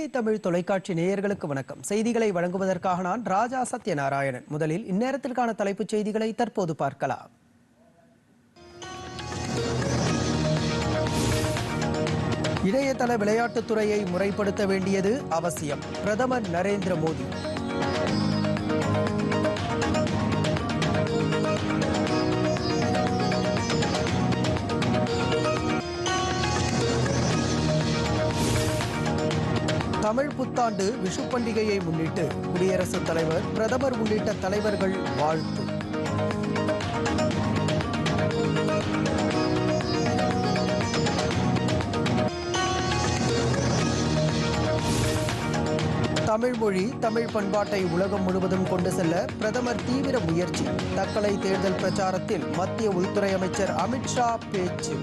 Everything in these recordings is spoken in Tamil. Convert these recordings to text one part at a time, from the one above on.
டிடி தமிழ் தொலைக்காட்சி நேயர்களுக்கு வணக்கம். செய்திகளை வழங்குவதற்காக நான் ராஜா சத்யநாராயணன். முதலில் இந்நேரத்திற்கான தலைப்புச் செய்திகளை தற்போது பார்க்கலாம். இணையதள விளையாட்டுத்துறையை முறைப்படுத்த வேண்டியது அவசியம். பிரதமர் நரேந்திர மோடி. தமிழ் புத்தாண்டு விஷு பண்டிகையை முன்னிட்டு குடியரசுத் தலைவர் பிரதமர் உள்ளிட்ட தலைவர்கள் வாழ்த்து. தமிழ் மொழி தமிழ் பண்பாட்டை உலகம் முழுவதும் கொண்டு செல்ல பிரதமர் தீவிர முயற்சி. தக்கலை தேர்தல் பிரச்சாரத்தில் மத்திய உள்துறை அமைச்சர் அமித்ஷா பேச்சு.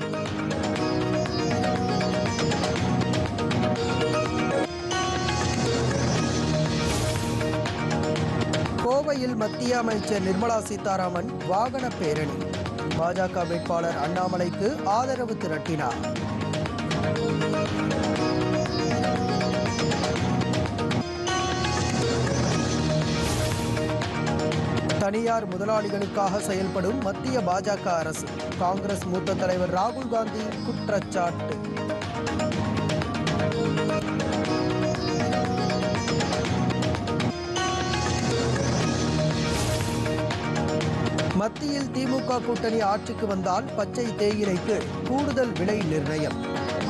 கோவையில் மத்திய அமைச்சர் நிர்மலா சீதாராமன் வாகன பேரணி. பாஜக வேட்பாளர் அண்ணாமலைக்கு ஆதரவு திரட்டினார். தனியார் முதலாளிகளுக்காக செயல்படும் மத்திய பாஜக அரசு. காங்கிரஸ் மூத்த தலைவர் ராகுல் காந்தி குற்றச்சாட்டு. மத்தியில் திமுக கூட்டணி ஆட்சிக்கு வந்தால் பச்சை தேயிலைக்கு கூடுதல் விலை நிர்ணயம்.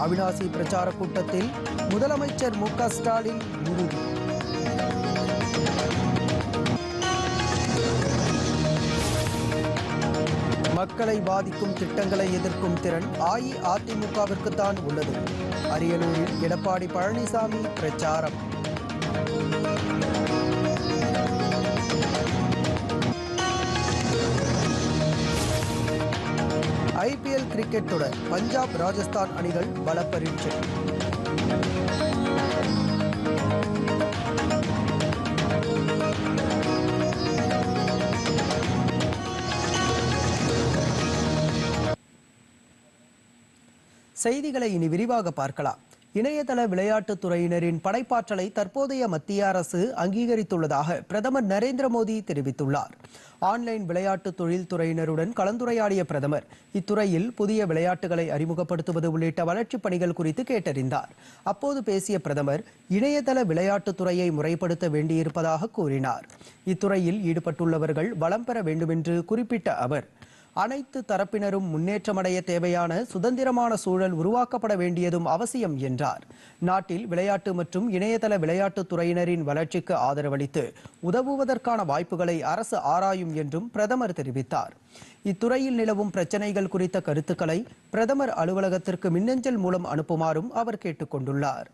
அவிநாசி பிரச்சார கூட்டத்தில் முதலமைச்சர் மு க ஸ்டாலின் உறுதி. மக்களை பாதிக்கும் திட்டங்களை எதிர்க்கும் திறன் அஇஅதிமுகவிற்குத்தான் உள்ளது. அரியலூரில் எடப்பாடி பழனிசாமி பிரச்சாரம். ஐபிஎல் கிரிக்கெட் தொடர் பஞ்சாப் ராஜஸ்தான் அணிகள் பல செய்திகளை இனி விரிவாக பார்க்கலாம். இணையதள விளையாட்டுத் துறையினரின் படைப்பாற்றலை தற்போதைய மத்திய அரசு அங்கீகரித்துள்ளதாக பிரதமர் நரேந்திர மோடி தெரிவித்துள்ளார். ஆன்லைன் விளையாட்டு தொழில்துறையினருடன் கலந்துரையாடிய பிரதமர் இத்துறையில் புதிய விளையாட்டுகளை அறிமுகப்படுத்துவது உள்ளிட்ட வளர்ச்சிப் பணிகள் குறித்து கேட்டறிந்தார். அப்போது பேசிய பிரதமர் இணையதள விளையாட்டுத் துறையை முறைப்படுத்த வேண்டியிருப்பதாக கூறினார். இத்துறையில் ஈடுபட்டுள்ளவர்கள் வளம் பெற வேண்டுமென்று குறிப்பிட்ட அவர் அனைத்து தரப்பினரும் முன்னேற்றமடைய தேவையான சுதந்திரமான சூழல் உருவாக்கப்பட வேண்டியதும் அவசியம் என்றார். நாட்டில் விளையாட்டு மற்றும் இணையதள விளையாட்டுத் துறையினரின் வளர்ச்சிக்கு ஆதரவளித்து உதவுவதற்கான வாய்ப்புகளை அரசு ஆராயும் என்றும் பிரதமர் தெரிவித்தார். இத்துறையில் நிலவும் பிரச்சினைகள் குறித்த கருத்துக்களை பிரதமர் அலுவலகத்திற்கு மின்னஞ்சல் மூலம் அனுப்புமாறும் அவர் கேட்டுக் கொண்டுள்ளார்.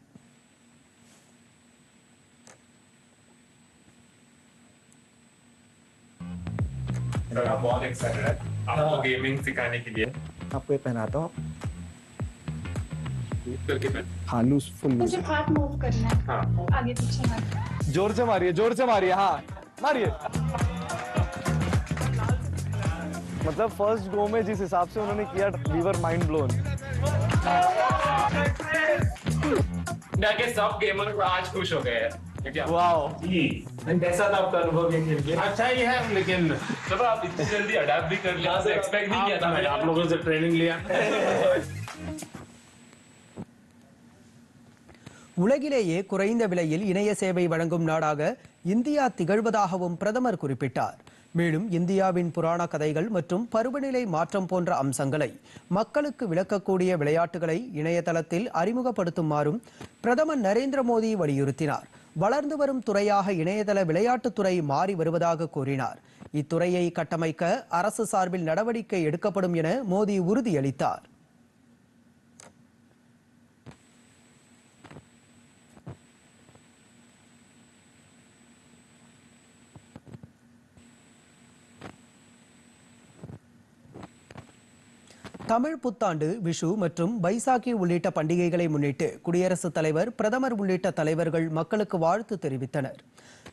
I'm all excited. आपको गेमिंग सिखाने के लिए। आपको ये पहनाता हूँ। हाँ लूज फुल लूज मुझे हाथ मूव करना है। हाँ। आगे पीछे मत। ज़ोर से मारिए ज़ोर से मारिए हाँ मारिए। मतलब फ़र्स्ट गो में जिस हिसाब से उन्होंने किया वीवर माइंड ब्लोन सब गेमर आज खुश हो गए हैं। क्या वाओ कैसा था आपका अनुभव ये खेल के अच्छा ही है लेकिन चलो आप इतनी जल्दी अडाप्ट भी कर लिया एक्सपेक्ट नहीं किया था आप, मैंने आप लोगों से ट्रेनिंग लिया உலகிலேயே குறைந்த விலையில் இணைய சேவை வழங்கும் நாடாக இந்தியா திகழ்வதாகவும் பிரதமர் குறிப்பிட்டார் மேலும் இந்தியாவின் புராண கதைகள் மற்றும் பருவநிலை மாற்றம் போன்ற அம்சங்களை மக்களுக்கு விளக்கக்கூடிய விளையாட்டுகளை இணையதளத்தில் அறிமுகப்படுத்துமாறும் பிரதமர் நரேந்திர மோடி வலியுறுத்தினார் வளர்ந்து வரும் துறையாக இணையதள விளையாட்டுத்துறை மாறி வருவதாக கூறினார். இத்துறையை கட்டமைக்க அரசு சார்பில் நடவடிக்கை எடுக்கப்படும் என மோடி உறுதியளித்தார். தமிழ் புத்தாண்டு விஷு மற்றும் பைசாகி உள்ளிட்ட பண்டிகைகளை முன்னிட்டு குடியரசுத் தலைவர் பிரதமர் உள்ளிட்ட தலைவர்கள் மக்களுக்கு வாழ்த்து தெரிவித்தனர்.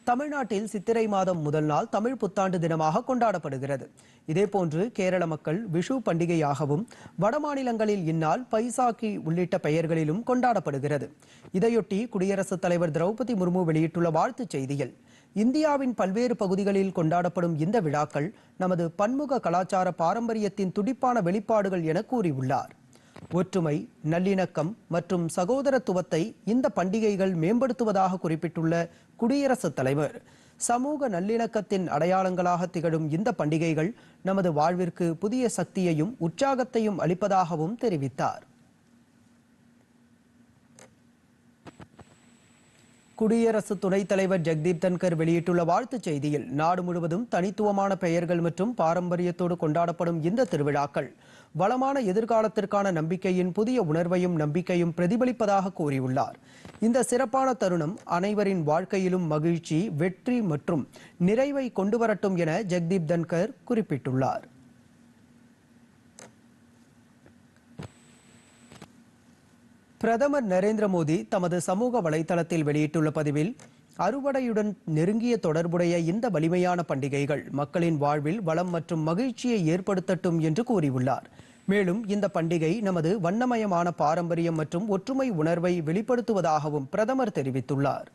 தமிழ்நாட்டில் சித்திரை மாதம் முதல் நாள் தமிழ் புத்தாண்டு தினமாக கொண்டாடப்படுகிறது. இதேபோன்று கேரள மக்கள் விஷு பண்டிகையாகவும் வடமாநிலங்களில் இந்நாள் பைசாக்கி உள்ளிட்ட பெயர்களிலும் கொண்டாடப்படுகிறது. இதையொட்டி குடியரசுத் தலைவர் திரௌபதி முர்மு வெளியிட்டுள்ள வாழ்த்துச் செய்தியில் இந்தியாவின் பல்வேறு பகுதிகளில் கொண்டாடப்படும் இந்த விழாக்கள் நமது பன்முக கலாச்சார பாரம்பரியத்தின் துடிப்பான வெளிப்பாடுகள் என கூறியுள்ளார். ஒற்றுமை நல்லிணக்கம் மற்றும் சகோதரத்துவத்தை இந்த பண்டிகைகள் மேம்படுத்துவதாக குறிப்பிட்டுள்ள குடியரசுத் தலைவர் சமூக நல்லிணக்கத்தின் அடையாளங்களாக திகழும் இந்த பண்டிகைகள் நமது வாழ்விற்கு புதிய சக்தியையும் உற்சாகத்தையும் அளிப்பதாகவும் தெரிவித்தார். குடியரசு துணைத் தலைவர் ஜெக்தீப் தன்கர் வெளியிட்டுள்ள வாழ்த்துச் செய்தியில் நாடு முழுவதும் தனித்துவமான பெயர்கள் மற்றும் பாரம்பரியத்தோடு கொண்டாடப்படும் இந்த திருவிழாக்கள் வளமான எதிர்காலத்திற்கான நம்பிக்கையின் புதிய உணர்வையும் நம்பிக்கையும் பிரதிபலிப்பதாக கூறியுள்ளார். இந்த சிறப்பான தருணம் அனைவரின் வாழ்க்கையிலும் மகிழ்ச்சி வெற்றி மற்றும் நிறைவை கொண்டு வரட்டும் என ஜெக்தீப் தன்கர் குறிப்பிட்டுள்ளார். பிரதமர் நரேந்திர மோடி தமது சமூக வலைதளத்தில் வெளியிட்டுள்ள பதிவில் அறுவடையுடன் நெருங்கிய தொடர்புடைய இந்த வலிமையான பண்டிகைகள் மக்களின் வாழ்வில் வளம் மற்றும் மகிழ்ச்சியை ஏற்படுத்தட்டும் என்று கூறியுள்ளார். மேலும் இந்த பண்டிகை நமது வண்ணமயமான பாரம்பரியம் மற்றும் ஒற்றுமை உணர்வை வெளிப்படுத்துவதாகவும் பிரதமர் தெரிவித்துள்ளார்.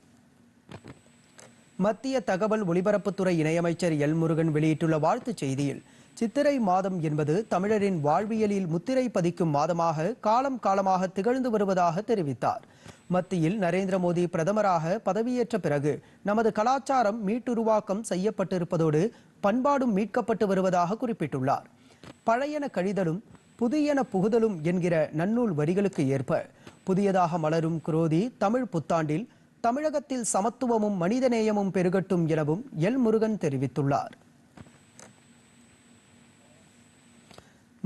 மத்திய தகவல் ஒலிபரப்புத்துறை இணையமைச்சர் எல் முருகன் வெளியிட்டுள்ள வாழ்த்துச் செய்தியில் சித்திரை மாதம் என்பது தமிழரின் வாழ்வியலில் முத்திரை பதிக்கும் மாதமாக காலம் காலமாக திகழ்ந்து வருவதாக தெரிவித்தார். மத்தியில் நரேந்திர மோடி பிரதமராக பதவியேற்ற பிறகு நமது கலாச்சாரம் மீட்டுருவாக்கம் செய்யப்பட்டிருப்பதோடு பண்பாடும் மீட்கப்பட்டு வருவதாக குறிப்பிட்டுள்ளார். பழையன கழிதலும் புதியன புகுதலும் என்கிற நன்னூல் வரிகளுக்கு ஏற்ப புதியதாக மலரும் குரோதி தமிழ் புத்தாண்டில் தமிழகத்தில் சமத்துவமும் மனிதநேயமும் பெருகட்டும் எனவும் எல் முருகன் தெரிவித்துள்ளார்.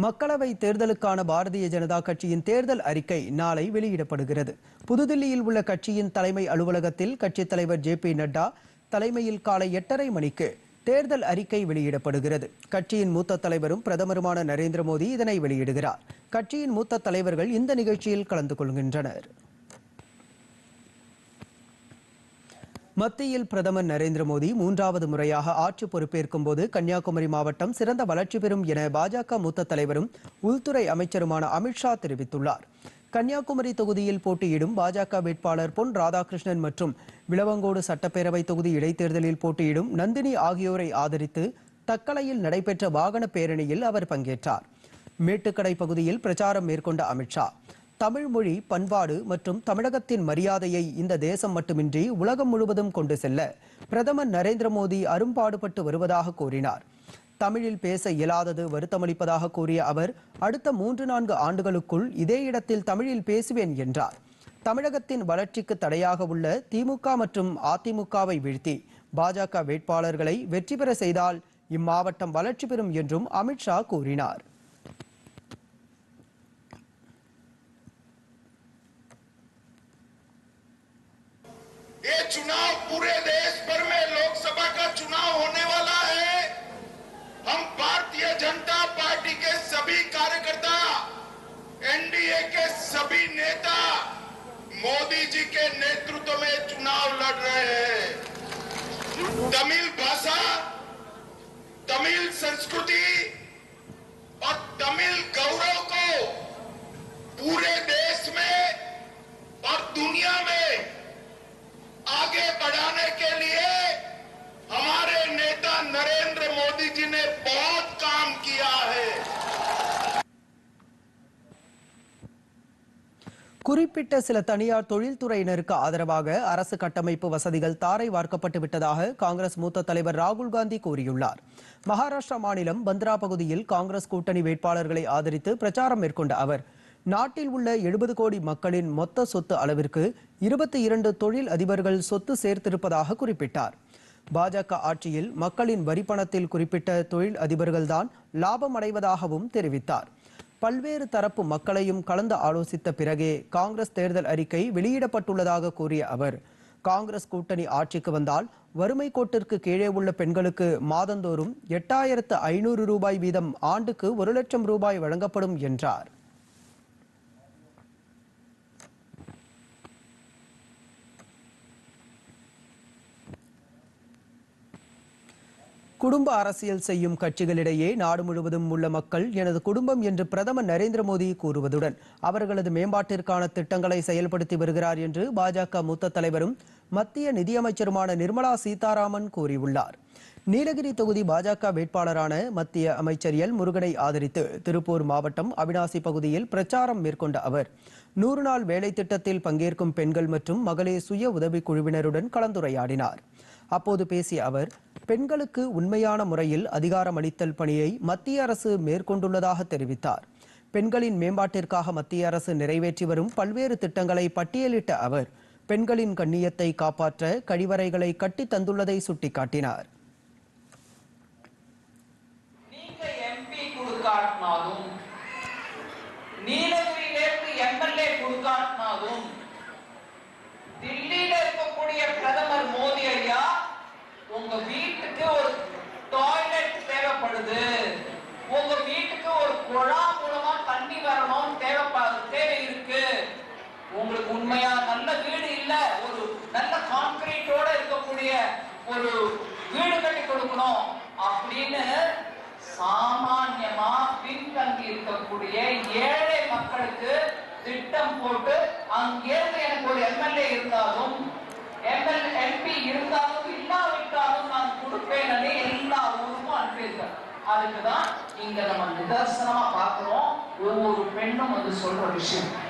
மக்களவை தேர்தலுக்கான பாரதிய ஜனதா கட்சியின் தேர்தல் அறிக்கை நாளை வெளியிடப்படுகிறது. புதுதில்லியில் உள்ள கட்சியின் தலைமை அலுவலகத்தில் கட்சித் தலைவர் ஜே பி நட்டா தலைமையில் காலை எட்டரை மணிக்கு தேர்தல் அறிக்கை வெளியிடப்படுகிறது. கட்சியின் மூத்த தலைவரும் பிரதமருமான நரேந்திர மோடி இதனை வெளியிடுகிறார். கட்சியின் மூத்த தலைவர்கள் இந்த நிகழ்ச்சியில் கலந்து கொள்கின்றனர். மத்தியில் பிரதமர் நரேந்திர மோடி மூன்றாவது முறையாக ஆட்சி பொறுப்பேற்கும் போது கன்னியாகுமரி மாவட்டம் சிறந்த வளர்ச்சி பெறும் என பாஜக மூத்த தலைவரும் உள்துறை அமைச்சருமான அமித்ஷா தெரிவித்துள்ளார். கன்னியாகுமரி தொகுதியில் போட்டியிடும் பாஜக வேட்பாளர் பொன் ராதாகிருஷ்ணன் மற்றும் விளவங்கோடு சட்டப்பேரவை தொகுதி இடைத்தேர்தலில் போட்டியிடும் நந்தினி ஆகியோரை ஆதரித்து தக்கலையில் நடைபெற்ற வாகன பேரணியில் அவர் பங்கேற்றார். மேட்டுக்கடை பகுதியில் பிரச்சாரம் மேற்கொண்ட அமித்ஷா தமிழ் மொழி பண்பாடு மற்றும் தமிழகத்தின் மரியாதையை இந்த தேசம் மட்டுமின்றி உலகம் முழுவதும் கொண்டு செல்ல பிரதமர் நரேந்திர மோடி அரும்பாடுபட்டு வருவதாக கூறினார். தமிழில் பேச இயலாதது வருத்தமளிப்பதாக கூறிய அவர் அடுத்த மூன்று நான்கு ஆண்டுகளுக்குள் இதே இடத்தில் தமிழில் பேசுவேன் என்றார். தமிழகத்தின் வளர்ச்சிக்கு தடையாக உள்ள திமுக மற்றும் அதிமுகவை வீழ்த்தி பாஜக வேட்பாளர்களை வெற்றி பெற செய்தால் இம்மாவட்டம் வளர்ச்சி பெறும் என்றும் அமித்ஷா கூறினார். ये चुनाव पूरे देश भर में लोकसभा का चुनाव होने वाला है। हम भारतीय जनता पार्टी के सभी कार्यकर्ता, एनडीए के सभी नेता, मोदी जी के नेतृत्व में चुनाव लड़ रहे हैं। तमिल भाषा, तमिल संस्कृति குறிப்பிட்ட சில தனியார் தொழில்துறையினருக்கு ஆதரவாக அரசு கட்டமைப்பு வசதிகள் தாரை வார்க்கப்பட்டு விட்டதாக காங்கிரஸ் மூத்த தலைவர் ராகுல் காந்தி கூறியுள்ளார். மகாராஷ்டிரா மாநிலம் பந்த்ரா பகுதியில் காங்கிரஸ் கூட்டணி வேட்பாளர்களை ஆதரித்து பிரச்சாரம் மேற்கொண்ட அவர் நாட்டில் உள்ள எழுபது கோடி மக்களின் மொத்த சொத்து அளவிற்கு இருபத்தி இரண்டு தொழில் அதிபர்கள் சொத்து சேர்த்திருப்பதாக குறிப்பிட்டார். பாஜக ஆட்சியில் மக்களின் வரிப்பணத்தில் குறிப்பிட்ட தொழில் அதிபர்கள்தான் லாபம் அடைவதாகவும் தெரிவித்தார். பல்வேறு தரப்பு மக்களையும் கலந்து ஆலோசித்த பிறகே காங்கிரஸ் தேர்தல் அறிக்கை வெளியிடப்பட்டுள்ளதாக கூறிய அவர் காங்கிரஸ் கூட்டணி ஆட்சிக்கு வந்தால் வறுமை கோட்டிற்கு கீழே உள்ள பெண்களுக்கு மாதந்தோறும் எட்டாயிரத்து ஐநூறு ரூபாய் வீதம் ஆண்டுக்கு ஒரு லட்சம் ரூபாய் வழங்கப்படும் என்றார். குடும்ப அரசியல் செய்யும் கட்சிகளிடையே நாடு முழுவதும் உள்ள மக்கள் எனது குடும்பம் என்று பிரதமர் நரேந்திர மோடி கூறுவதுடன் அவர்களது மேம்பாட்டிற்கான திட்டங்களை செயல்படுத்தி வருகிறார் என்று பாஜக மூத்த தலைவரும் மத்திய நிதியமைச்சருமான நிர்மலா சீதாராமன் கூறியுள்ளார். நீலகிரி தொகுதி பாஜக வேட்பாளரான மத்திய அமைச்சர் எல். முருகனை ஆதரித்து திருப்பூர் மாவட்டம் அவினாசி பகுதியில் பிரச்சாரம் மேற்கொண்ட அவர் நூறு நாள் வேலை திட்டத்தில் பங்கேற்கும் பெண்கள் மற்றும் மகளிர் சுய உதவிக் குழுவினருடன் கலந்துரையாடினார். அப்போது பேசிய அவர் பெண்களுக்கு உண்மையான முறையில் அதிகாரம் அளித்தல் பணியை மத்திய அரசு மேற்கொண்டுள்ளதாக தெரிவித்தார். பெண்களின் மேம்பாட்டிற்காக மத்திய அரசு நிறைவேற்றி வரும் பல்வேறு திட்டங்களை பட்டியலிட்ட அவர் பெண்களின் கண்ணியத்தை காப்பாற்ற கழிவறைகளை கட்டித் தந்துள்ளதை சுட்டிக்காட்டினார் நீங்க எம்பி கொடுக்காட்டினாலும் நீலகிரியிலிருந்து எம்எல்ஏ கொடுக்காட்டினாலும் தில்லியில இருக்கக்கூடிய பிரதமர் மோடி ஐயா உங்க வீட்டுக்கு ஒரு டாய்லெட் தேவைப்படுது உங்க வீட்டுக்கு ஒரு குழா மூலமா தண்ணி வரணும் தேவைப்படு தேவை இருக்கு உங்களுக்கு உண்மையா நல்ல வீடு இல்ல ஒரு நல்ல கான்கிரீட்டோட இருக்கக்கூடிய ஒரு வீடு கட்டி அப்படின்னு சாமான்யமா பின்தங்கி இருக்கக்கூடிய ஏழை மக்களுக்கு திட்டம் போட்டு அங்கிருந்து எனக்கு ஒரு எம்எல்ஏ இருந்தாலும் எம்எல் எம்பி இருந்தாலும் இல்லாவிட்டாலும் நான் கொடுப்பேன் எல்லா ஊருக்கும் அனுப்பியிருக்கேன். அதுக்கு தான் இங்க நம்ம நிதர்சனமா பார்க்கிறோம். ஒவ்வொரு பெண்ணும் வந்து சொல்ற விஷயம்.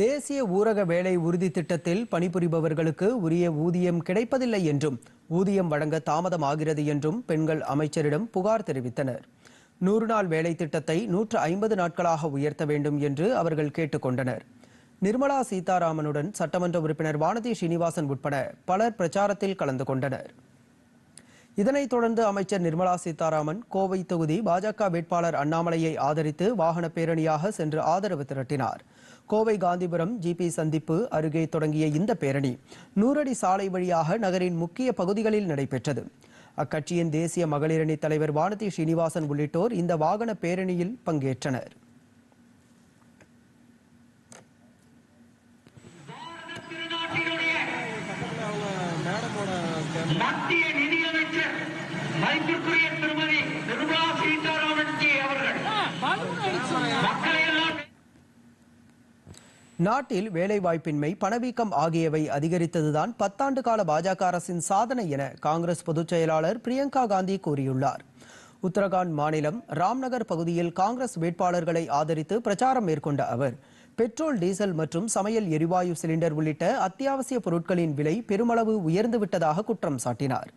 தேசிய ஊரக வேலை உறுதி திட்டத்தில் பணிபுரிபவர்களுக்கு உரிய ஊதியம் கிடைப்பதில்லை என்றும் ஊதியம் வழங்க தாமதமாகிறது என்றும் பெண்கள் அமைச்சரிடம் புகார் தெரிவித்தனர். நூறு நாள் வேலை திட்டத்தை நூற்று ஐம்பது நாட்களாக உயர்த்த வேண்டும் என்று அவர்கள் கேட்டுக்கொண்டனர் நிர்மலா சீதாராமனுடன் சட்டமன்ற உறுப்பினர் வானதி ஸ்ரீனிவாசன் உட்பட பலர் பிரச்சாரத்தில் கலந்து கொண்டனர். இதனைத் தொடர்ந்து அமைச்சர் நிர்மலா சீதாராமன் கோவை தொகுதி பாஜக வேட்பாளர் அண்ணாமலையை ஆதரித்து வாகன பேரணியாக சென்று ஆதரவு திரட்டினார். கோவை காந்திபுரம் ஜிபி சந்திப்பு அருகே தொடங்கிய இந்த பேரணி நூறடி சாலை வழியாக நகரின் முக்கிய பகுதிகளில் நடைபெற்றது. அக்கட்சியின் தேசிய மகளிரணி தலைவர் வானதி ஸ்ரீனிவாசன் உள்ளிட்டோர் இந்த வாகன பேரணியில் பங்கேற்றனர் மத்திய நிதியமைச்சர் மதிப்பிற்குரிய திருமதி நிர்மலா சீதாராமன் ஜி அவர்கள் மக்களை எல்லாம் நாட்டில் வேலைவாய்ப்பின்மை பணவீக்கம் ஆகியவை அதிகரித்ததுதான் பத்தாண்டு கால பாஜக அரசின் சாதனை என காங்கிரஸ் பொதுச் செயலாளர் பிரியங்கா காந்தி கூறியுள்ளார். உத்தரகாண்ட் மாநிலம் ராம்நகர் பகுதியில் காங்கிரஸ் வேட்பாளர்களை ஆதரித்து பிரச்சாரம் மேற்கொண்ட அவர் பெட்ரோல் டீசல் மற்றும் சமையல் எரிவாயு சிலிண்டர் உள்ளிட்ட அத்தியாவசிய பொருட்களின் விலை பெருமளவு உயர்ந்துவிட்டதாக குற்றம் சாட்டினார்.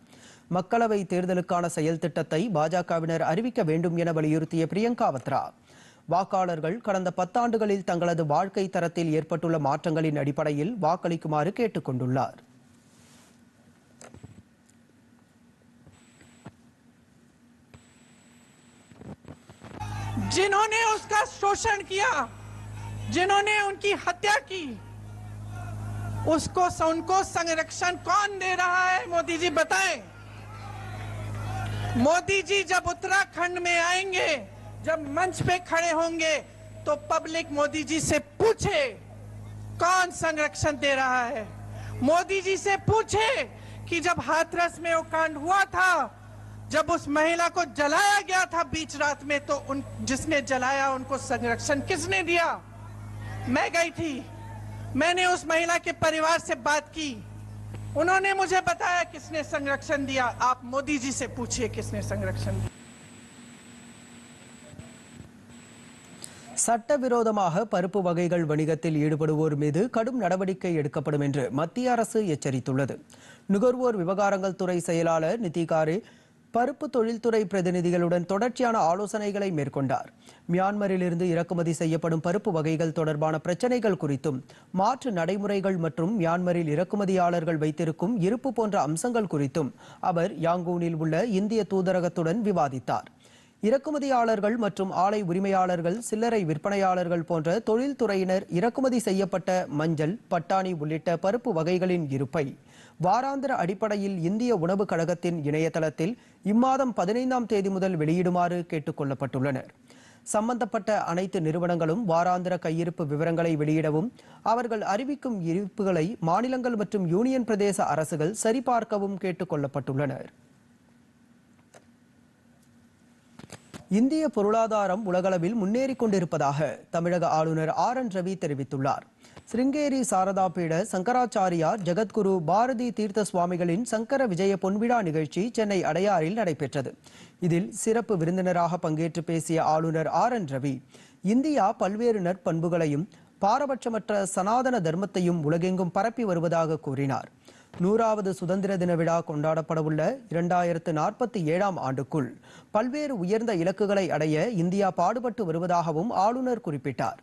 மக்களவை தேர்தலுக்கான செயல் திட்டத்தை பாஜகவினர் அறிவிக்க வேண்டும் என வலியுறுத்திய பிரியங்கா வத்ரா வாக்காளர்கள் கடந்த பத்தாண்டுகளில் தங்களது வாழ்க்கை தரத்தில் ஏற்பட்டுள்ள மாற்றங்களின் அடிப்படையில் வாக்களிக்குமாறு கேட்டுக்கொண்டுள்ளார் जिन्होंने उसका शोषण किया जिन्होंने उनकी हत्या की उसको उनको संरक्षण कौन दे रहा है मोदी जी बताएं मोदी जी जब उत्तराखंड में आएंगे जब मंच पे खड़े होंगे तो पब्लिक मोदी जी से पूछे, कौन संरक्षण दे रहा है? मोदी जी से पूछे कि जब हाथरस में वो कांड हुआ था, जब उस महिला को जलाया गया था बीच रात में तो उन, जिसने जलाया, उनको संरक्षण किसने दिया? मैं गई थी। मैंने उस महिला के परिवार से बात की। उन्होंने मुझे बताया किसने संरक्षण दिया। आप मोदी जी से पूछिए किसने संरक्षण दिया। சட்டவிரோதமாக பருப்பு வகைகள் வணிகத்தில் ஈடுபடுவோர் மீது கடும் நடவடிக்கை எடுக்கப்படும் என்று மத்திய அரசு எச்சரித்துள்ளது. நுகர்வோர் விவகாரங்கள் துறை செயலாளர் நிதிகாரே பருப்பு தொழில்துறை பிரதிநிதிகளுடன் தொடர்ச்சியான ஆலோசனைகளை மேற்கொண்டார். மியான்மரிலிருந்து இறக்குமதி செய்யப்படும் பருப்பு வகைகள் தொடர்பான பிரச்சனைகள் குறித்தும் மாற்று நடைமுறைகள் மற்றும் மியான்மரில் இறக்குமதியாளர்கள் வைத்திருக்கும் இருப்பு போன்ற அம்சங்கள் குறித்தும் அவர் யாங்கூனில் உள்ள இந்திய தூதரகத்துடன் விவாதித்தார். இறக்குமதியாளர்கள் மற்றும் ஆலை உரிமையாளர்கள் சில்லறை விற்பனையாளர்கள் போன்ற தொழில்துறையினர் இறக்குமதி செய்யப்பட்ட மஞ்சள் பட்டாணி உள்ளிட்ட பருப்பு வகைகளின் இருப்பை வாராந்திர அடிப்படையில் இந்திய உணவுக் கழகத்தின் இணையதளத்தில் இம்மாதம் பதினைந்தாம் தேதி முதல் வெளியிடுமாறு கேட்டுக் கொள்ளப்பட்டுள்ளனர். சம்பந்தப்பட்ட அனைத்து நிறுவனங்களும் வாராந்திர கையிருப்பு விவரங்களை வெளியிடவும் அவர்கள் அறிவிக்கும் இருப்புகளை மாநிலங்கள் மற்றும் யூனியன் பிரதேச அரசுகள் சரிபார்க்கவும் கேட்டுக் கொள்ளப்பட்டுள்ளனர். இந்திய பொருளாதாரம் உலகளவில் முன்னேறிக் கொண்டிருப்பதாக தமிழக ஆளுநர் ஆர் என் ரவி தெரிவித்துள்ளார். சிருங்கேரி சாரதா பீட சங்கராச்சாரியார் ஜெகத்குரு பாரதி தீர்த்த சுவாமிகளின் சங்கர விஜய பொன்விழா நிகழ்ச்சி சென்னை அடையாறில் நடைபெற்றது. இதில் சிறப்பு விருந்தினராக பங்கேற்று பேசிய ஆளுநர் ஆர் என் ரவி இந்தியா பல்வேறு நற்பண்புகளையும் பாரபட்சமற்ற சனாதன தர்மத்தையும் உலகெங்கும் பரப்பி வருவதாக கூறினார். நூறாவது சுதந்திர தின விழா கொண்டாடப்படவுள்ள இரண்டாயிரத்து நாற்பத்தி ஏழாம் ஆண்டுக்குள் பல்வேறு உயர்ந்த இலக்குகளை அடைய இந்தியா பாடுபட்டு வருவதாகவும் ஆளுநர் குறிப்பிட்டார்.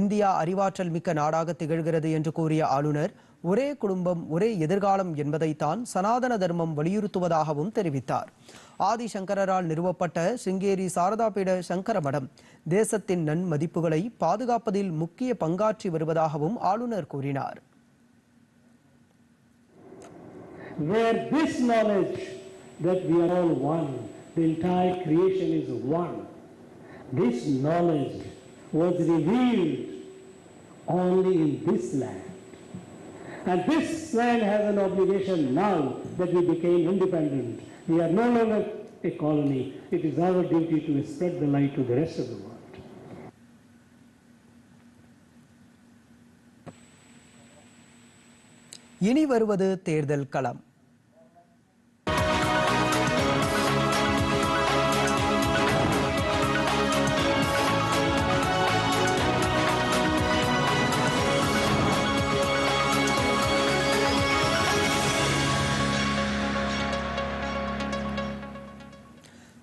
இந்தியா அறிவாற்றல் மிக்க நாடாக திகழ்கிறது என்று கூறிய ஆளுநர் ஒரே குடும்பம் ஒரே எதிர்காலம் என்பதைத்தான் சனாதன தர்மம் வலியுறுத்துவதாகவும் தெரிவித்தார். ஆதிசங்கரால் நிறுவப்பட்ட சிங்கேரி சாரதாபீட சங்கர மடம் தேசத்தின் நன்மதிப்புகளை பாதுகாப்பதில் முக்கிய பங்காற்றி வருவதாகவும் ஆளுநர் கூறினார். where this knowledge that we are all one, the entire creation is one, this knowledge was revealed only in this land. And this land has an obligation now that we became independent. We are no longer a colony. It is our duty to spread the light to the rest of the world. இனி வருவது தேர்தல் களம்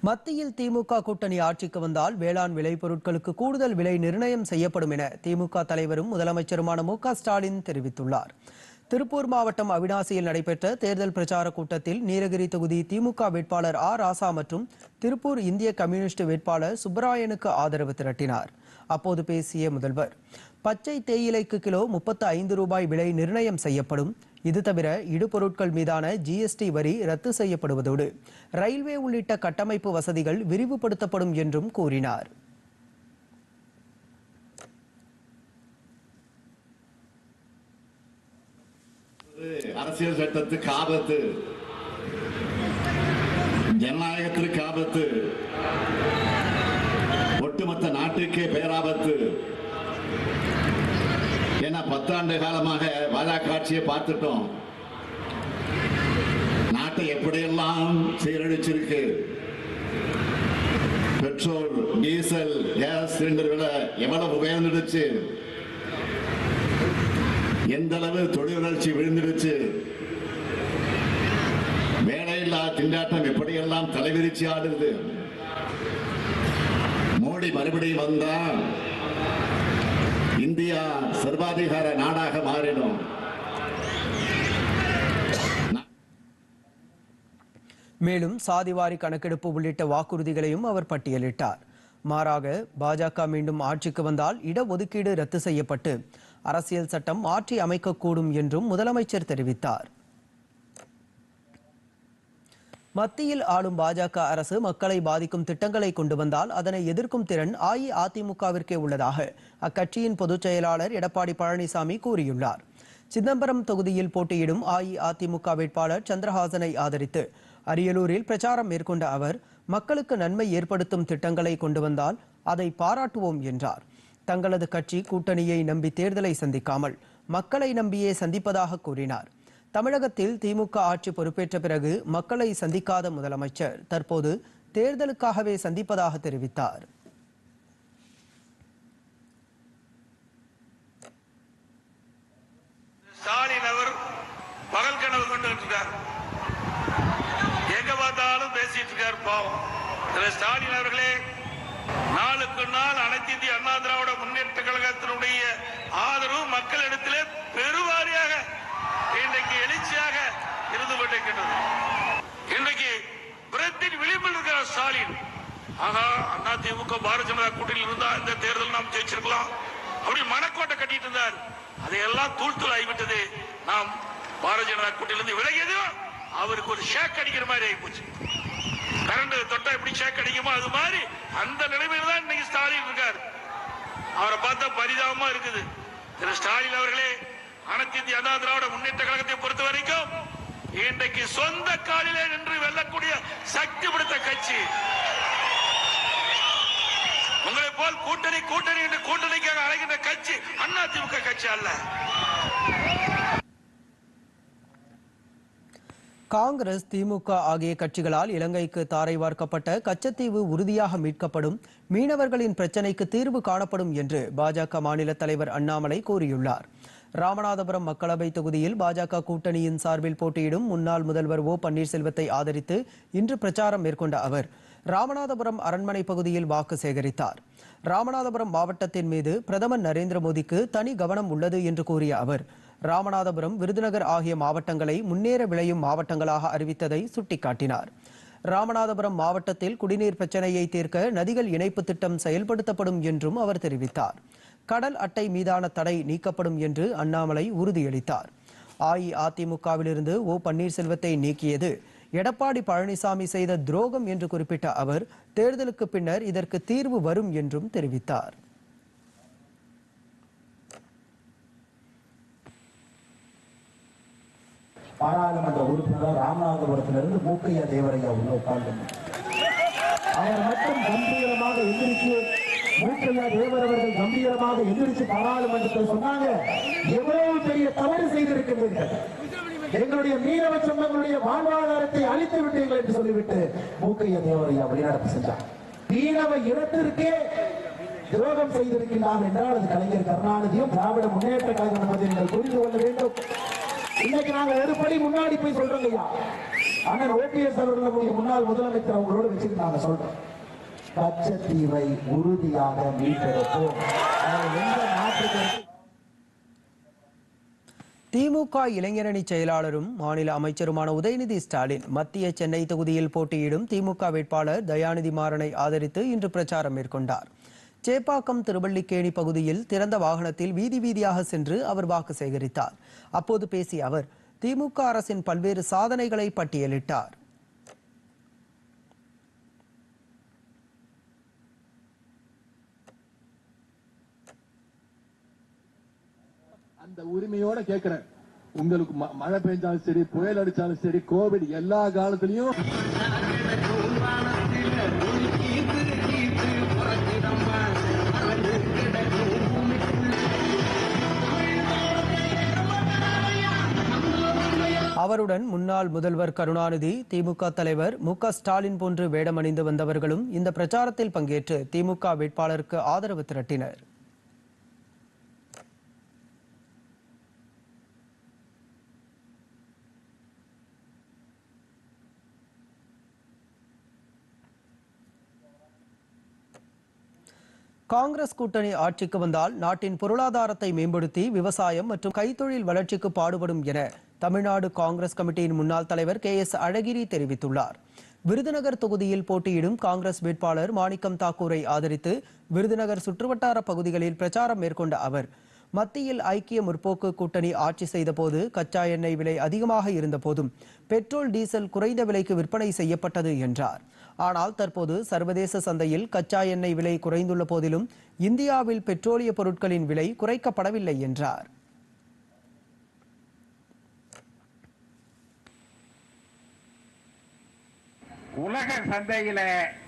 மத்தியில் திமுக கூட்டணி ஆட்சிக்கு வந்தால் வேளாண் விளைபொருட்களுக்கு கூடுதல் விலை நிர்ணயம் செய்யப்படும் என திமுக தலைவரும் முதலமைச்சருமான மு க ஸ்டாலின் தெரிவித்துள்ளார். திருப்பூர் மாவட்டம் அவினாசியில் நடைபெற்ற தேர்தல் பிரச்சார கூட்டத்தில் நீலகிரி தொகுதி திமுக வேட்பாளர் ஆ ராசா மற்றும் திருப்பூர் இந்திய கம்யூனிஸ்ட் வேட்பாளர் சுப்பராயனுக்கு ஆதரவு திரட்டினார். அப்போது பேசிய முதல்வர் பச்சை தேயிலைக்கு கிலோ முப்பத்து ஐந்து ரூபாய் விலை நிர்ணயம் செய்யப்படும். இது தவிர இடுபொருட்கள் மீதான ஜிஎஸ்டி வரி ரத்து செய்யப்படுவதோடு ரயில்வே உள்ளிட்ட கட்டமைப்பு வசதிகள் விரிவுபடுத்தப்படும் என்றும் கூறினார். அரசியல் சட்டத்துக்கு ஆபத்து. ஜனநாயகத்திற்கு ஆபத்து. ஒட்டுமொத்த நாட்டுக்கே பேராபத்து. பத்தாண்டு காலமாக பாஜக ஆட்சியை பார்த்துட்டோம். நாட்டை எப்படியெல்லாம் சீரழிச்சிருக்கு? பெட்ரோல் டீசல் கேஸ் சிலிண்டர் விலை எவ்வளவு உயர்ந்துடுச்சு? எந்த அளவு தொழில் வளர்ச்சி விழுந்துடுச்சு? வேலையில்லா திண்டாட்டம் எப்படியெல்லாம் தலைவிரிச்சு ஆடுது? மோடி மறுபடியும் வந்தா இந்தியா சர்வாதிகார நாடாக மாறிடும் மேலும் சாதிவாரி கணக்கெடுப்பு உள்ளிட்ட வாக்குறுதிகளையும் அவர் பட்டியலிட்டார். மாறாக பாஜக மீண்டும் ஆட்சிக்கு வந்தால் இடஒதுக்கீடு ரத்து செய்யப்பட்டு அரசியல் சட்டம் மாற்றி அமைக்கக்கூடும் என்றும் முதலமைச்சர் தெரிவித்தார். மத்தியில் ஆளும் பாஜக அரசு மக்களை பாதிக்கும் திட்டங்களை கொண்டு வந்தால் அதனை எதிர்க்கும் திறன் அஇஅதிமுகவிற்கே உள்ளதாக அக்கட்சியின் பொதுச் செயலாளர் எடப்பாடி பழனிசாமி கூறியுள்ளார். சிதம்பரம் தொகுதியில் போட்டியிடும் அஇஅதிமுக வேட்பாளர் சந்திரஹாசனை ஆதரித்து அரியலூரில் பிரச்சாரம் மேற்கொண்ட அவர் மக்களுக்கு நன்மை ஏற்படுத்தும் திட்டங்களை கொண்டு வந்தால் அதை பாராட்டுவோம் என்றார். தங்களது கட்சி கூட்டணியை நம்பி தேர்தலை சந்திக்காமல் மக்களை நம்பியே சந்திப்பதாக கூறினார். தமிழகத்தில் திமுக ஆட்சி பொறுப்பேற்ற பிறகு மக்களை சந்திக்காத முதலமைச்சர் தற்போது தேர்தலுக்காகவே சந்திப்பதாக தெரிவித்தார். ஸ்டாலின் அவர் பகல் கனவு கொண்டு எங்க பார்த்தாலும் பேசிட்டு இருக்கார் பாவம். ஸ்டாலின் அவர்களே நாளுக்கு நாள் அனைத்து இந்திய அண்ணா திராவிட முன்னேற்ற கழகத்தினுடைய ஆதரவு மக்களிடத்திலே பெருவாரி இன்றைக்கு எழுச்சியாக இருந்து கொண்டிருக்கின்றது. இன்றைக்கு புறத்தின் விளிம்பில் இருக்கிறார் ஸ்டாலின். ஆனா அண்ணா பாரதிய ஜனதா கூட்டணியில் இருந்தா இந்த தேர்தல் நாம் ஜெயிச்சிருக்கலாம். அப்படி மனக்கோட்டை கட்டிட்டு இருந்தார். அதையெல்லாம் தூள் தூள் ஆகிவிட்டது. நாம் பாரதிய ஜனதா கூட்டணியிலிருந்து விலகியதும் அவருக்கு ஒரு ஷேக் அடிக்கிற மாதிரி ஆகி போச்சு கரண்ட் தொட்டா எப்படி ஷேக் அடிக்குமோ அது மாதிரி அந்த நிலைமையில தான் இன்னைக்கு ஸ்டாலின் இருக்கார். அவரை பார்த்தா பரிதாபமா இருக்குது. திரு ஸ்டாலின் அவர்களே அனைத்து இந்திய அண்ணா திராவிட முன்னேற்ற கழகத்தை பொறுத்த வரைக்கும் இன்றைக்கு சொந்த காலிலே நின்று வெல்லக்கூடிய சக்தி பிடித்த கட்சி. உங்களை போல் கூட்டணி கூட்டணி என்று கூட்டணிக்காக அழைக்கின்ற கட்சி அண்ணா திமுக கட்சி அல்ல. காங்கிரஸ் திமுக ஆகிய கட்சிகளால் இலங்கைக்கு தாரை வார்க்கப்பட்ட கச்சத்தீவு உறுதியாக மீட்கப்படும் மீனவர்களின் பிரச்சினைக்கு தீர்வு காணப்படும் என்று பாஜக மாநில தலைவர் அண்ணாமலை கூறியுள்ளார். ராமநாதபுரம் மக்களவை தொகுதியில் பாஜக கூட்டணியின் சார்பில் போட்டியிடும் முன்னாள் முதல்வர் ஓ பன்னீர்செல்வத்தை ஆதரித்து இன்று பிரச்சாரம் மேற்கொண்ட அவர் ராமநாதபுரம் அரண்மனை பகுதியில் வாக்கு சேகரித்தார். ராமநாதபுரம் மாவட்டத்தின் மீது பிரதமர் நரேந்திர மோடிக்கு தனி கவனம் உள்ளது என்று கூறிய அவர் ராமநாதபுரம் விருதுநகர் ஆகிய மாவட்டங்களை முன்னேற விளையும் மாவட்டங்களாக அறிவித்ததை சுட்டிக்காட்டினார். ராமநாதபுரம் மாவட்டத்தில் குடிநீர் பிரச்சனையை தீர்க்க நதிகள் இணைப்பு திட்டம் செயல்படுத்தப்படும் என்றும் அவர் தெரிவித்தார். கடல் அட்டை மீதான தடை நீக்கப்படும் என்று அண்ணாமலை உறுதியளித்தார். அஇஅதிமுகவிலிருந்து ஓ பன்னீர்செல்வத்தை நீக்கியது எடப்பாடி பழனிசாமி செய்த துரோகம் என்று குறிப்பிட்ட அவர் தேர்தலுக்கு பின்னர் இதற்கு தீர்வு வரும் என்றும் தெரிவித்தார். பாராளுமன்ற உறுப்பினர் ராமநாதபுரத்திலிருந்து மூக்கையா தேவரையா உள்ள உட்கார்ந்து. அவர் மட்டும் கம்பீரமாக எந்திரிச்சு மூக்கையா தேவர் அவர்கள் கம்பீரமாக எதிர்த்து பாராளுமன்றத்தில் சொன்னாங்க. எவ்வளவு பெரிய தவறு செய்திருக்கின்றீர்கள். எங்களுடைய மீனவ சொந்தங்களுடைய வாழ்வாதாரத்தை அழித்து விட்டீர்கள் என்று சொல்லிவிட்டு மூக்கைய தேவரையா வெளிநடப்பு செஞ்சார் மீனவ இனத்திற்கே துரோகம் செய்திருக்கிறார் என்றால் அது கலைஞர் கருணாநிதியும் திராவிட முன்னேற்ற கழகம் என்பதை நீங்கள் புரிந்து கொள்ள வேண்டும். இன்னைக்கு நாங்க ஒரு படி முன்னாடி போய் சொல்றோம் ஐயா. அண்ணன் ஓபிஎஸ் அவர்களுடைய முன்னாள் முதலமைச்சர் அவங்களோட வச்சுக்கிட்டு நாங்க சொல்றோம். கச்சத்தீவை உறுதியாக மீட்டெடுப்போம். திமுக இளைஞரணி செயலாளரும் மாநில அமைச்சருமான உதயநிதி ஸ்டாலின் மத்திய சென்னை தொகுதியில் போட்டியிடும் திமுக வேட்பாளர் தயாநிதி மாறனை ஆதரித்து இன்று பிரச்சாரம் மேற்கொண்டார். சேப்பாக்கம் திருவள்ளிக்கேணி பகுதியில் திறந்த வாகனத்தில் வீதி வீதியாக சென்று அவர் வாக்கு சேகரித்தார். அப்போது பேசிய அவர் திமுக அரசின் பல்வேறு சாதனைகளை பட்டியலிட்டார். அந்த உரிமையோட கேட்கிறேன் உங்களுக்கு மழை பெஞ்சாலும் சரி புயல் அடிச்சாலும் சரி கோவிட் எல்லா காலத்திலையும் அவருடன் முன்னாள் முதல்வர் கருணாநிதி திமுக தலைவர் மு ஸ்டாலின் போன்று வேடமணிந்து வந்தவர்களும் இந்த பிரச்சாரத்தில் பங்கேற்று திமுக வேட்பாளருக்கு ஆதரவு திரட்டினர். காங்கிரஸ் கூட்டணி ஆட்சிக்கு வந்தால் நாட்டின் பொருளாதாரத்தை மேம்படுத்தி விவசாயம் மற்றும் கைத்தொழில் வளர்ச்சிக்கு பாடுபடும் என தமிழ்நாடு காங்கிரஸ் கமிட்டியின் முன்னாள் தலைவர் கே எஸ் அழகிரி தெரிவித்துள்ளார். விருதுநகர் தொகுதியில் போட்டியிடும் காங்கிரஸ் வேட்பாளர் மாணிக்கம் தாக்கூரை ஆதரித்து விருதுநகர் சுற்றுவட்டார பகுதிகளில் பிரச்சாரம் மேற்கொண்ட அவர் மத்தியில் ஐக்கிய முற்போக்கு கூட்டணி ஆட்சி செய்தபோது கச்சா எண்ணெய் விலை அதிகமாக இருந்தபோதும் பெட்ரோல் டீசல் குறைந்த விலைக்கு விற்பனை செய்யப்பட்டது என்றார். ஆனால் தற்போது சர்வதேச சந்தையில் கச்சா எண்ணெய் விலை குறைந்துள்ள போதிலும் இந்தியாவில் பெட்ரோலிய பொருட்களின் விலை குறைக்கப்படவில்லை என்றார். உலக சந்தையில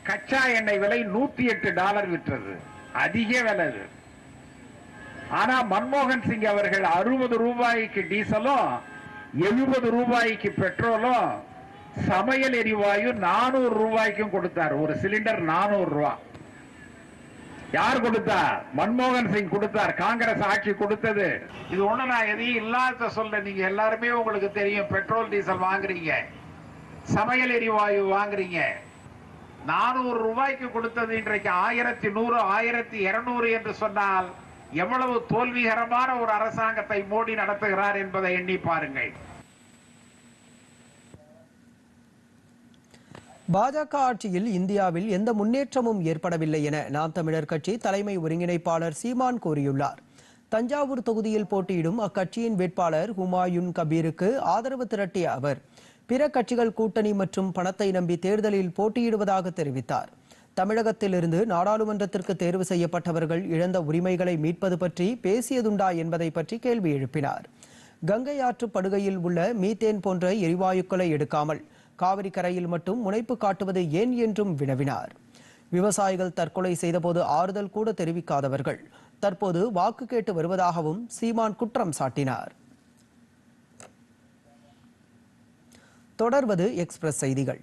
கச்சா எண்ணெய் விலை நூத்தி எட்டு டாலர் விற்றது. அதிக விலை ஆனா மன்மோகன் சிங் அவர்கள் அறுபது ரூபாய்க்கு டீசலும் எழுபது ரூபாய்க்கு பெட்ரோலும் சமையல் எரிவாயு நானூறு ரூபாய்க்கும் கொடுத்தார். ஒரு சிலிண்டர் நானூறு ரூபாய் யார் கொடுத்தா மன்மோகன் சிங் கொடுத்தார். காங்கிரஸ் ஆட்சி கொடுத்தது. இது ஒண்ணு நான் எதையும் இல்லாத சொல்ல நீங்க எல்லாருமே உங்களுக்கு தெரியும். பெட்ரோல் டீசல் வாங்குறீங்க. சமையல் எரிவாயு வாங்குறீங்க. நானூறு ரூபாய்க்கு கொடுத்தது இன்றைக்கு ஆயிரத்தி நூறு ஆயிரத்தி இருநூறு என்று சொன்னால் எவ்வளவு தோல்விகரமான ஒரு அரசாங்கத்தை மோடி நடத்துகிறார் என்பதை எண்ணி பாருங்கள். பாஜக ஆட்சியில் இந்தியாவில் எந்த முன்னேற்றமும் ஏற்படவில்லை என நாம் தமிழர் கட்சி தலைமை ஒருங்கிணைப்பாளர் சீமான் கூறியுள்ளார். தஞ்சாவூர் தொகுதியில் போட்டியிடும் அக்கட்சியின் வேட்பாளர் ஹுமாயூன் கபீருக்கு ஆதரவு திரட்டிய அவர் பிற கட்சிகள் கூட்டணி மற்றும் பணத்தை நம்பி தேர்தலில் போட்டியிடுவதாக தெரிவித்தார். தமிழகத்திலிருந்து நாடாளுமன்றத்திற்கு தேர்வு செய்யப்பட்டவர்கள் இழந்த உரிமைகளை மீட்பது பற்றி பேசியதுண்டா என்பதை பற்றி கேள்வி எழுப்பினார். கங்கை ஆற்று படுகையில் உள்ள மீத்தேன் போன்ற எரிவாயுக்களை எடுக்காமல் காவிரி கரையில் மட்டும் முனைப்பு காட்டுவது ஏன் என்றும் வினவினார். விவசாயிகள் தற்கொலை செய்தபோது ஆறுதல் கூட தெரிவிக்காதவர்கள். தற்போது வாக்கு கேட்டு வருவதாகவும் சீமான் குற்றம் சாட்டினார். தொடர்வது எக்ஸ்பிரஸ் செய்திகள்.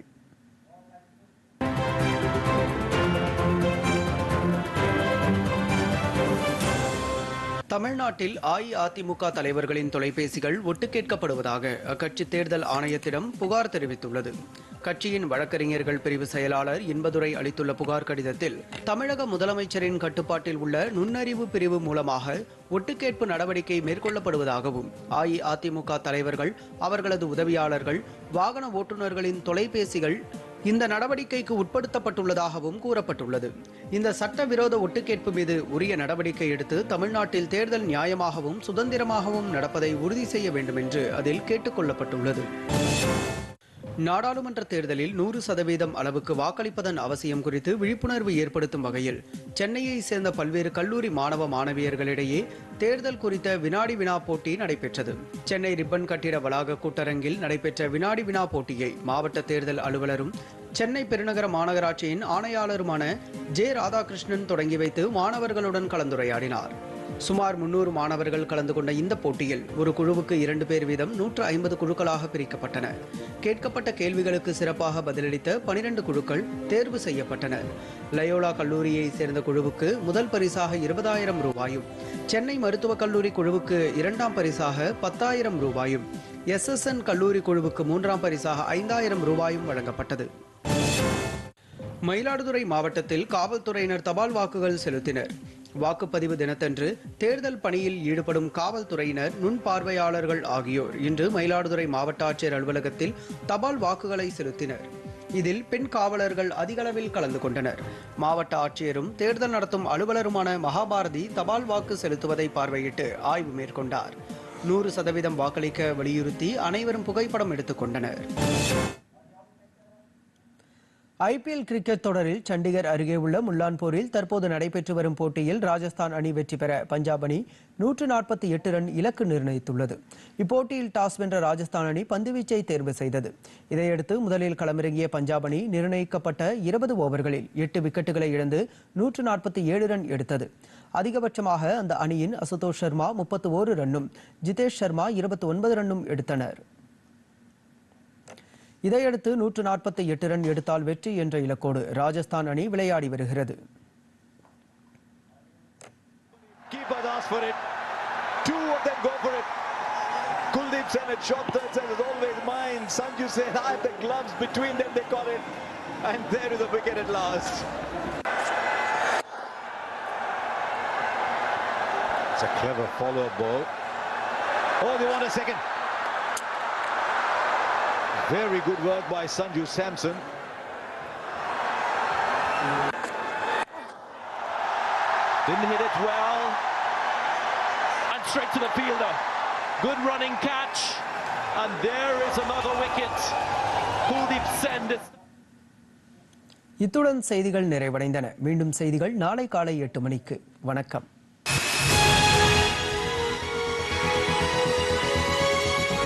தமிழ்நாட்டில் அஇஅதிமுக தலைவர்களின் தொலைபேசிகள் ஒட்டு கேட்கப்படுவதாக அக்கட்சி தேர்தல் ஆணையத்திடம் புகார் தெரிவித்துள்ளது. கட்சியின் வழக்கறிஞர்கள் பிரிவு செயலாளர் இன்பதுரை அளித்துள்ள புகார் கடிதத்தில் தமிழக முதலமைச்சரின் கட்டுப்பாட்டில் உள்ள நுண்ணறிவு பிரிவு மூலமாக ஒட்டுக்கேட்பு நடவடிக்கை மேற்கொள்ளப்படுவதாகவும் அஇஅதிமுக தலைவர்கள் அவர்களது உதவியாளர்கள் வாகன ஓட்டுநர்களின் தொலைபேசிகள் இந்த நடவடிக்கைக்கு உட்படுத்தப்பட்டுள்ளதாகவும் கூறப்பட்டுள்ளது. இந்த சட்டவிரோத ஒட்டுக்கேட்பு மீது உரிய நடவடிக்கை எடுத்து தமிழ்நாட்டில் தேர்தல் நியாயமாகவும் சுதந்திரமாகவும் நடப்பதை உறுதி செய்ய வேண்டும் என்று அதில் கேட்டுக்கொள்ளப்பட்டுள்ளது நாடாளுமன்ற தேர்தலில் நூறு சதவீதம் அளவுக்கு வாக்களிப்பதன் அவசியம் குறித்து விழிப்புணர்வு ஏற்படுத்தும் வகையில் சென்னையை சேர்ந்த பல்வேறு கல்லூரி மாணவ மாணவியர்களிடையே தேர்தல் குறித்த வினாடி வினா போட்டி நடைபெற்றது. சென்னை ரிப்பன் கட்டிட வளாக கூட்டரங்கில் நடைபெற்ற வினாடி வினா போட்டியை மாவட்ட தேர்தல் அலுவலரும் சென்னை பெருநகர மாநகராட்சியின் ஆணையாளருமான ஜே ராதாகிருஷ்ணன் தொடங்கி வைத்து மாணவர்களுடன் கலந்துரையாடினார். சுமார் முன்னூறு மாணவர்கள் கலந்து கொண்ட இந்த போட்டியில் ஒரு குழுவுக்கு இரண்டு பேர் வீதம் நூற்று ஐம்பது குழுக்களாக பிரிக்கப்பட்டன. கேட்கப்பட்ட கேள்விகளுக்கு சிறப்பாக பதிலளித்த பனிரெண்டு குழுக்கள் தேர்வு செய்யப்பட்டன. லயோலா கல்லூரியை சேர்ந்த குழுவுக்கு முதல் பரிசாக இருபதாயிரம் ரூபாயும் சென்னை மருத்துவக் கல்லூரி குழுவுக்கு இரண்டாம் பரிசாக பத்தாயிரம் ரூபாயும் எஸ்எஸ்என் கல்லூரி குழுவுக்கு மூன்றாம் பரிசாக ஐந்தாயிரம் ரூபாயும் வழங்கப்பட்டது. மயிலாடுதுறை மாவட்டத்தில் காவல்துறையினர் தபால் வாக்குகள் செலுத்தினர். வாக்குப்பதிவு தினத்தன்று தேர்தல் பணியில் ஈடுபடும் காவல்துறையினர் நுண்பார்வையாளர்கள் ஆகியோர் இன்று மயிலாடுதுறை மாவட்ட ஆட்சியர் அலுவலகத்தில் தபால் வாக்குகளை செலுத்தினர். இதில் பெண் காவலர்கள் அதிகளவில் கலந்து கொண்டனர். மாவட்ட ஆட்சியரும் தேர்தல் நடத்தும் அலுவலருமான மகாபாரதி தபால் வாக்கு செலுத்துவதை பார்வையிட்டு ஆய்வு மேற்கொண்டார். நூறு சதவீதம் வாக்களிக்க வலியுறுத்தி அனைவரும் புகைப்படம் எடுத்துக் கொண்டனர். ஐபிஎல் கிரிக்கெட் தொடரில் சண்டிகர் அருகே உள்ள முல்லான்பூரில் தற்போது நடைபெற்று வரும் போட்டியில் ராஜஸ்தான் அணி வெற்றி பெற பஞ்சாப் அணி நூற்று நாற்பத்தி எட்டு ரன் இலக்கு நிர்ணயித்துள்ளது. இப்போட்டியில் டாஸ் வென்ற ராஜஸ்தான் அணி பந்துவீச்சை தேர்வு செய்தது. இதையடுத்து முதலில் களமிறங்கிய பஞ்சாப் அணி நிர்ணயிக்கப்பட்ட இருபது ஓவர்களில் எட்டு விக்கெட்டுகளை இழந்து நூற்று நாற்பத்தி ஏழு ரன் எடுத்தது. அதிகபட்சமாக அந்த அணியின் அசுதோஷ் சர்மா முப்பத்து ஓரு ரன்னும் ஜிதேஷ் சர்மா இருபத்தி ஒன்பது ரன்னும் எடுத்தனர். இதையடுத்து நூற்று நாற்பத்தி எட்டு ரன் எடுத்தால் வெற்றி என்ற இலக்கோடு ராஜஸ்தான் அணி விளையாடி வருகிறது Keeper asked for it. Two of them go for it. Kuldeep Sen had shot third set was always mine. Sanju Sen had the gloves between them. They caught it. And there is the wicket at last. It's a clever follow-up ball. Oh, they want a second. Very good work by Sanju Samson. Didn't hit it well. And straight to the fielder. Good running catch. And there is another wicket. Kuldeep Sen is இத்துடன் செய்திகள் நிறைவடைந்தன மீண்டும் செய்திகள் நாளை காலை எட்டு மணிக்கு வணக்கம்